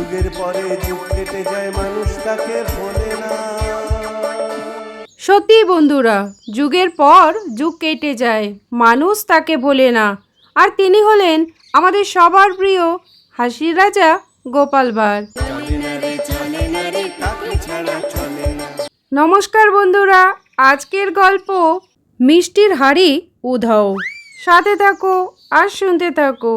যুগের পরে যুগ কেটে যায় মানুষ তাকে ভোলে না। সত্যি বন্ধুরা যুগের পর যুগ কেটে যায় মানুষ তাকে ভোলে না। আর তিনি হলেন আমাদের সবার প্রিয় হাসির রাজা গোপাল ভাঁড়। নমস্কার বন্ধুরা আজকের গল্প মিষ্টির হাড়ি উধাও। সাথে থাকো আর শুনতে থাকো।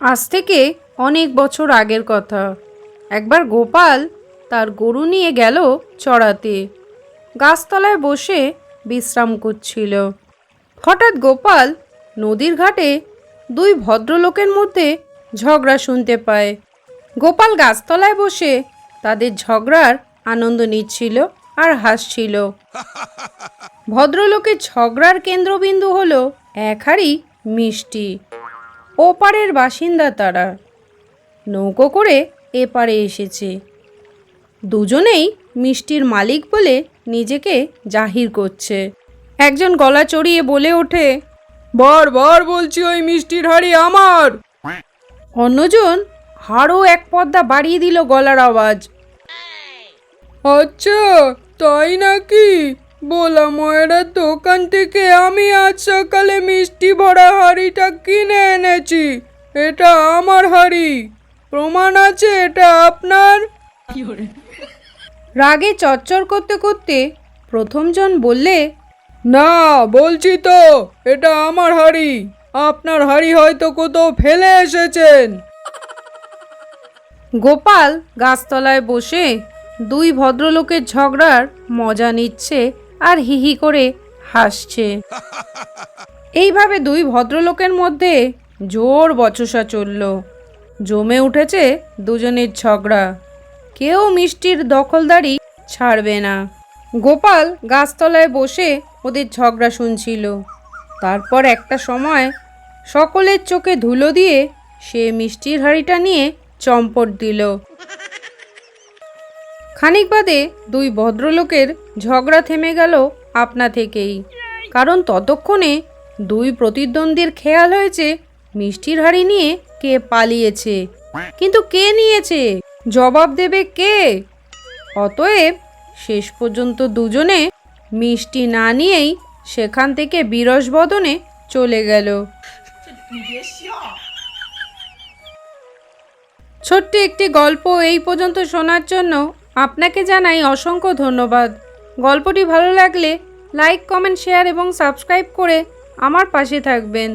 আজ থেকে অনেক বছর আগের কথা। একবার গোপাল তার গরু নিয়ে গেল চড়াতে। গাছতলায় বসে বিশ্রাম করছিল। হঠাৎ গোপাল নদীর ঘাটে দুই ভদ্রলোকের মধ্যে ঝগড়া শুনতে পায়। গোপাল গাছতলায় বসে তাদের ঝগড়ার আনন্দ নিচ্ছিল আর হাসছিল। ভদ্রলোকের ঝগড়ার কেন্দ্রবিন্দু হলো এক হাঁড়ি মিষ্টি। ওপারের বাসিন্দা তারা। নৌকো করে এপারে এসেছে। দুজনেই মিষ্টির মালিক বলে নিজেকে জাহির করছে। একজন গলা চড়িয়ে বলে ওঠে বারবার বলছি ওই মিষ্টির হাড়ি আমার। অন্যজন হাড়ও এক পদ্মা বাড়িয়ে দিল গলার আওয়াজ। আচ্ছা তাই নাকি? বলা ময়রার দোকান থেকে আমি আজ সকালে মিষ্টি ভরা হাঁড়িটা কিনে এনেছি। এটা আমার হাঁড়ি। প্রমাণ আছে এটা আপনার? রাগে চচ্চর করতে করতে প্রথমজন বললে না বলছি তো এটা আমার হাড়ি। আপনার হাড়ি হয়তো কোথাও ফেলে এসেছেন। গোপাল গাছতলায় বসে দুই ভদ্রলোকের ঝগড়ার মজা নিচ্ছে আর হিহি করে হাসছে। এইভাবে দুই ভদ্রলোকের মধ্যে জোর বচসা চলল। জমে উঠেছে দুজনের ঝগড়া। কেউ মিষ্টির দখলদারি ছাড়বে না। গোপাল গাছতলায় বসে ওদের ঝগড়া শুনছিল। তারপর একটা সময় সকলের চোখে ধুলো দিয়ে সে মিষ্টির হাঁড়িটা নিয়ে চম্পট দিল। খানিক বাদে দুই ভদ্রলোকের ঝগড়া থেমে গেল আপনা থেকেই। কারণ ততক্ষণে দুই প্রতিদ্বন্দ্বীর খেয়াল হয়েছে মিষ্টির হাড়ি নিয়ে কে পালিয়েছে। কিন্তু কে নিয়েছে? জবাব দেবে কে? অতএব শেষ পর্যন্ত দুজনে মিষ্টি না নিয়েই সেখান থেকে বিরস বদনে চলে গেল। ছোট্ট একটি গল্প এই পর্যন্ত শোনার জন্য আপনাকে জানাই অসংখ্য ধন্যবাদ। গল্পটি ভালো লাগলে লাইক, কমেন্ট, শেয়ার এবং সাবস্ক্রাইব করে আমার পাশে থাকবেন।